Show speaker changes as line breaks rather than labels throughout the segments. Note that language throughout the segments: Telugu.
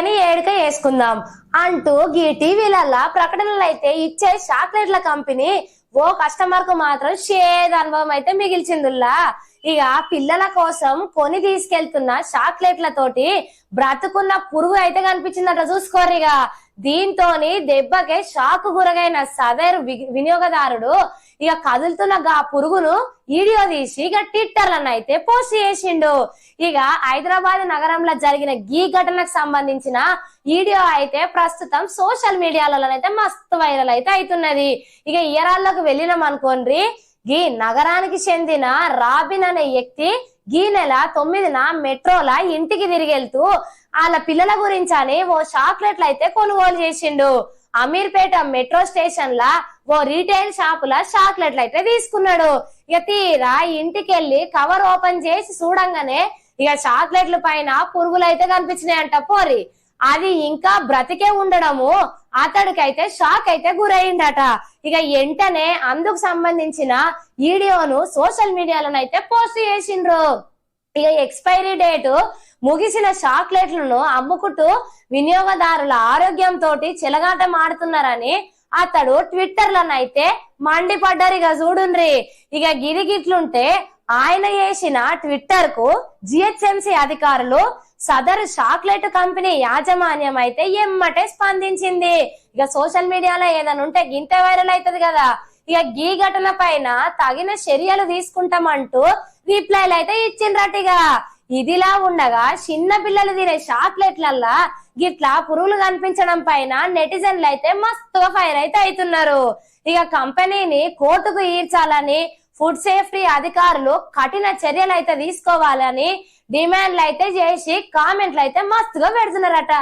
అని ఏడుక వేసుకుందాం అంటూ గీ టీవీలల్లా ప్రకటనలు అయితే ఇచ్చే చాక్లెట్ల కంపెనీ ఓ కస్టమర్కు మాత్రం షేద్ అనుభవం అయితే మిగిల్చిందిల్లా. ఇక పిల్లల కోసం కొని తీసుకెళ్తున్న చాక్లెట్ల తోటి బ్రతుకున్న పురుగు అయితే కనిపించిందట చూసుకోరు ఇక. దీంతోని దెబ్బకే షాక్ గురగైన సదరు వి- వినియోగదారుడు ఇక కదులుతున్న గా పురుగును వీడియో తీసి ఇక ట్విట్టర్ అయితే పోస్ట్ చేసిండు. ఇక హైదరాబాద్ నగరంలో జరిగిన గీ ఘటనకు సంబంధించిన వీడియో అయితే ప్రస్తుతం సోషల్ మీడియాలలో అయితే మస్తు వైరల్ అయితే అవుతున్నది. ఇక ఇయరాల్లోకి వెళ్ళినాం అనుకోండి గీ నగరానికి చెందిన రాబిన్ అనే వ్యక్తి గీ నెల తొమ్మిదిన మెట్రోల ఇంటికి తిరిగి వెళ్తూ వాళ్ళ పిల్లల గురించి అని ఓ చాక్లెట్లు అయితే కొనుగోలు చేసిండు. అమీర్పేట మెట్రో స్టేషన్ లా ఓ రీటైల్ షాపుల చాక్లెట్లు అయితే తీసుకున్నాడు. ఇక తీరా ఇంటికి వెళ్ళి కవర్ ఓపెన్ చేసి చూడంగానే ఇక చాక్లెట్ల పైన పురుగులు అయితే కనిపించినాయంట పోరి. అది ఇంకా బ్రతికే ఉండడము అతడికైతే షాక్ అయితే గురైందట. ఇక వెంటనే అందుకు సంబంధించిన వీడియోను సోషల్ మీడియాలోనైతే పోస్ట్ చేసిండ్రు. ఇక ఎక్స్పైరీ డేట్ ముగిసిన చాక్లెట్లను అమ్ముకుంటూ వినియోగదారుల ఆరోగ్యం తోటి చెలగాటం ఆడుతున్నారని అతడు ట్విట్టర్ లోనైతే మండిపడ్డారు ఇక చూడుండ్రి. ఇక గిరిగిట్లుంటే ఆయన చేసిన ట్విట్టర్కు జిహెచ్ఎంసి అధికారులు సదరు చాక్లెట్ కంపెనీ యాజమాన్యం అయితే ఎమ్మటే స్పందించింది. ఇక సోషల్ మీడియాలో ఏదైనా ఉంటే గింత వైరల్ అవుతుంది కదా. ఇక గీ ఘటన పైన తగిన చర్యలు తీసుకుంటామంటూ రిప్లైలు అయితే ఇచ్చిండ్రటిగా ఇదిలా ఉండగా చిన్న పిల్లలు తినే చాక్లెట్లల్లా గిట్లా పురుగులు కనిపించడం పైన నెటిజన్లు అయితే మస్తుగా ఫైర్ అయితే అవుతున్నారు. ఇక కంపెనీని కోర్టుకు ఈడ్చాలని ఫుడ్ సేఫ్టీ అధికారులు కఠిన చర్యలు అయితే తీసుకోవాలని డిమాండ్లు అయితే చేసి కామెంట్లు అయితే మస్తుగా పెడుతున్నారట.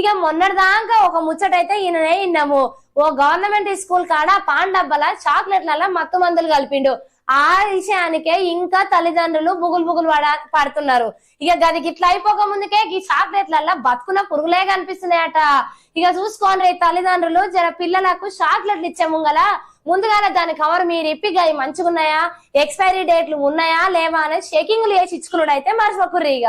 ఇక మొన్నటిదాకా ఒక ముచ్చట అయితే ఈయననే విన్నాము. ఓ గవర్నమెంట్ స్కూల్ కాడ పాన్ డబ్బల చాక్లెట్లలో మత్తు మందులు కలిపిండు. ఆ విషయానికే ఇంకా తల్లిదండ్రులు బుగులు బుగులు పడ పడుతున్నారు. ఇక గదికి ఇట్లా అయిపోక ముందుకే ఈ చాక్లెట్లల్లో బతుకున్న పురుగులే కనిపిస్తున్నాయట. ఇక చూసుకోండి తల్లిదండ్రులు జర పిల్లలకు చాక్లెట్లు ఇచ్చే ముంగల ముందుగానే దాని కవర్ మీరు ఇప్పి మంచిగా మంచిగున్నాయా? ఎక్స్పైరీ డేట్లు ఉన్నాయా? లేవా? అనేది షేకింగ్లు వేసి ఇచ్చుకున్నాడు అయితే మర్చిపోకుర్రి ఇక